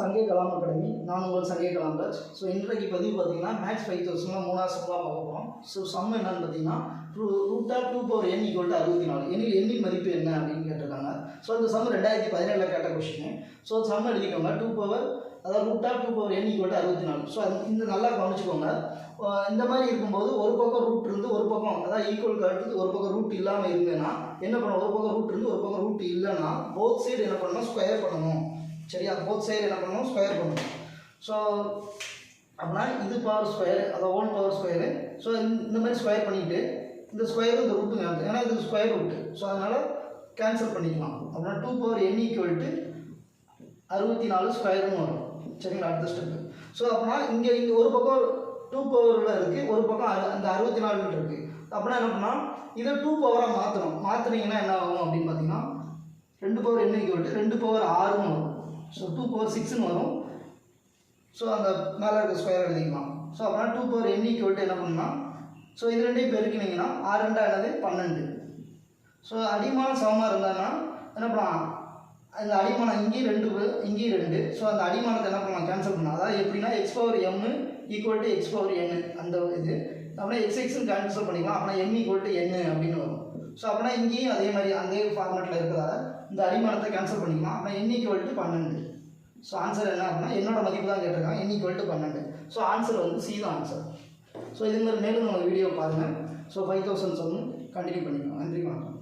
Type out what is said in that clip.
Kalam academy நான் உங்கள் சங்கே கலாம்ராஜ் so இன்றைக்கு பதிவு பார்த்தீங்கன்னா மேக்ஸ் ஃபைவ் தௌசண்ட்லாம் மூணாவது சம் பார்க்க போகிறோம் ஸோ சம் என்னன்னு பார்த்தீங்கன்னா root of two power N equal to அறுபத்தி நாலு. எண்ணில் எண்ணின் மதிப்பு என்ன அப்படின்னு கேட்டிருக்காங்க. ஸோ இந்த சம் ரெண்டாயிரத்தி பதினேழில் கேட்ட கொஸ்டின் ஸோ சம் எழுதிக்கோங்க. டூ பவர் அதாவது root of two power N equal to அறுபத்தி நாலு. ஸோ அது இந்த நல்லா கவனிச்சுக்கோங்க. இந்த மாதிரி இருக்கும்போது ஒரு பக்கம் ரூட் இருந்து ஒரு பக்கம் அதாவது ஈக்குவல் அடுத்து ஒரு பக்கம் ரூட் இல்லாமல் இருந்தேன்னா என்ன பண்ணணும் ஒரு பக்கம் ரூட் இருந்து ஒரு பக்கம் ரூட் இல்லைன்னா போத் சைடு என்ன பண்ணணும்? ஸ்கொயர் பண்ணணும். சரியா? போத் சைடு என்ன பண்ணணும்? ஸ்கொயர் பண்ணணும். ஸோ அப்படின்னா இது பவர் ஸ்கொயர் அதை ஓன் பவர் ஸ்கொயரு ஸோ இந்த மாதிரி ஸ்கொயர் பண்ணிவிட்டு இந்த ஸ்கொயர் இந்த ரூட்டு கேன்சல் ஏன்னா இது ஸ்கொயர் ரூட்டு ஸோ அதனால் கேன்சல் பண்ணிக்கலாம். அப்படின்னா two power N equal to அறுபத்தி நாலு ஸ்கொயர்னு வரும். சரிங்களா? அடுத்த ஸ்டெப்பு ஸோ அப்படின்னா இங்கே இங்கே ஒரு பக்கம் டூ பவரில் இருக்குது ஒரு பக்கம் அறு அந்த அறுபத்தி நாலு இருக்குது அப்படின்னா என்ன பண்ணால் இதை டூ பவராக மாற்றணும் மாற்றினீங்கன்னா என்ன ஆகும் அப்படின்னு பார்த்தீங்கன்னா ரெண்டு பவர் என்ன ஈக்குவல் ரெண்டு பவர் ஆறுன்னு வரும். ஸோ டூ பவர் சிக்ஸ்னு வரும். ஸோ அந்த மேலே இருக்க ஸ்கொயர் எழுதிக்கலாம் ஸோ அப்படின்னா டூ பவர் என் ஈக்குவல் என்ன பண்ணலாம் ஸோ இது ரெண்டையும் பெருக்கினீங்கன்னா ஆறு ரெண்டா என்னது? பன்னெண்டு. ஸோ அடிமானம் சமமாக இருந்தாங்கன்னா என்ன பண்ணலாம்? அந்த அடிமானம் இங்கேயும் ரெண்டு இங்கேயும் ரெண்டு. ஸோ அந்த அடிமானத்தை என்ன பண்ணலாம்? கேன்சல் பண்ணலாம். அதாவது எப்படின்னா X power M equal to X power N அந்த இது. அப்படின்னா எக்ஸ் எக்ஸ்னு கேன்சல் பண்ணிக்கலாம். அப்படின்னா எம் ஈக்குவல் டு என் அப்படின்னு வரும். ஸோ அப்படின்னா இங்கேயும் அதே மாதிரி அதே ஃபார்மேட்டில் இருக்கிறதால இந்த அடிமானத்தை கேன்சல் பண்ணிக்கலாம். அப்படின்னா என் ஈக்குவல் டு பன்னெண்டு. ஸோ ஆன்சர் என்ன அப்படின்னா என்னோட மதிப்பு தான் கேட்டிருக்காங்க. என் ஈக்குவல் டு பன்னெண்டு. ஸோ ஆன்சர் வந்து சி தான் ஆன்சர் ஸோ இது மாதிரி மேலும் நம்ம வீடியோ பாருங்கள் ஸோ ஃபைவ் தௌசண்ட் வந்து கண்டினியூ பண்ணிக்கலாம். நன்றி வணக்கம்.